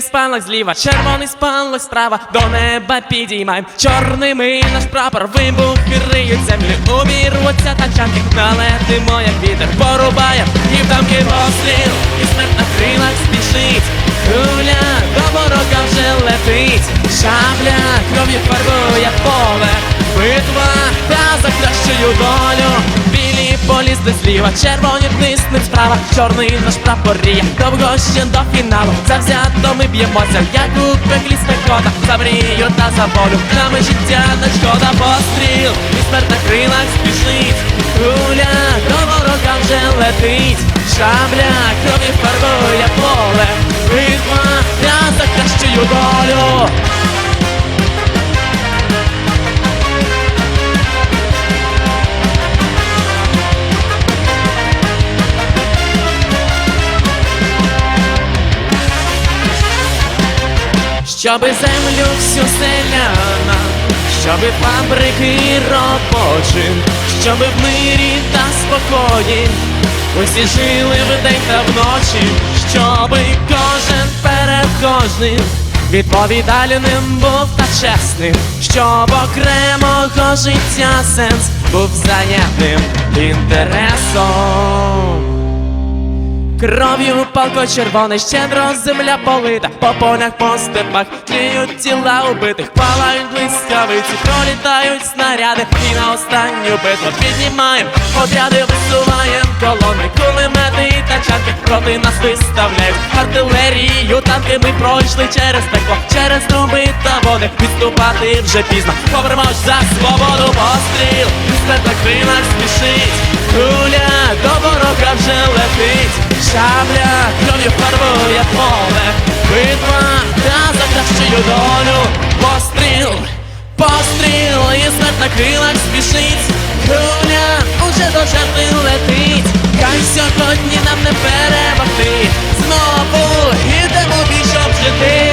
спалах зліва, червоний спалах справа, до неба підіймаєм. Чорними наш прапор, вибухи риють землю, увірвуться тачанки, налетимо, як вітер, порубаєм, і в тамки постріл, і смерть на крилах спішить. Куля до ворога вже летить, шабля кров'ю фарбує поле, битва та за кращою Білі полізли зліва, червоні тиснем справа, чорний наш прапорія, довго ще до фіналу. Завзято ми б'ємося, як у пеклі спекота, за мрію та за волю. Нами життя не шкода, постріл, і смерть на крилах спішить. Куля до ворога вже летить, шабля кров'ю фарбує поле, битва та за кращою долю. Щоби землю всю селяна, щоби фабрики робочі, щоби в мирі та спокої усі жили вдень та вночі, щоби кожен перед кожним відповідальним був та чесним, щоб окремого життя сенс був взаємним інтересом. Кров'ю палко червоне, щедро земля полита, по полях, по степах тліють тіла убитих, палають блискавиці, пролітають снаряди, і на останню битву піднімаєм, отряди висуваєм колони, кулемети і тачанки проти нас виставляють. Артилерію, танки ми пройшли через пекло, через труби та води, відступати вже пізно, повернемось за свободу, постріл, смерть на крилах спішить, куля до ворога вже летить. долю Постріл, постріл, і смерть на крилах спішить. Круля уже до жертви летить. Хай сьогодні нам не перемогти. Знову ідемо більше щоб жити.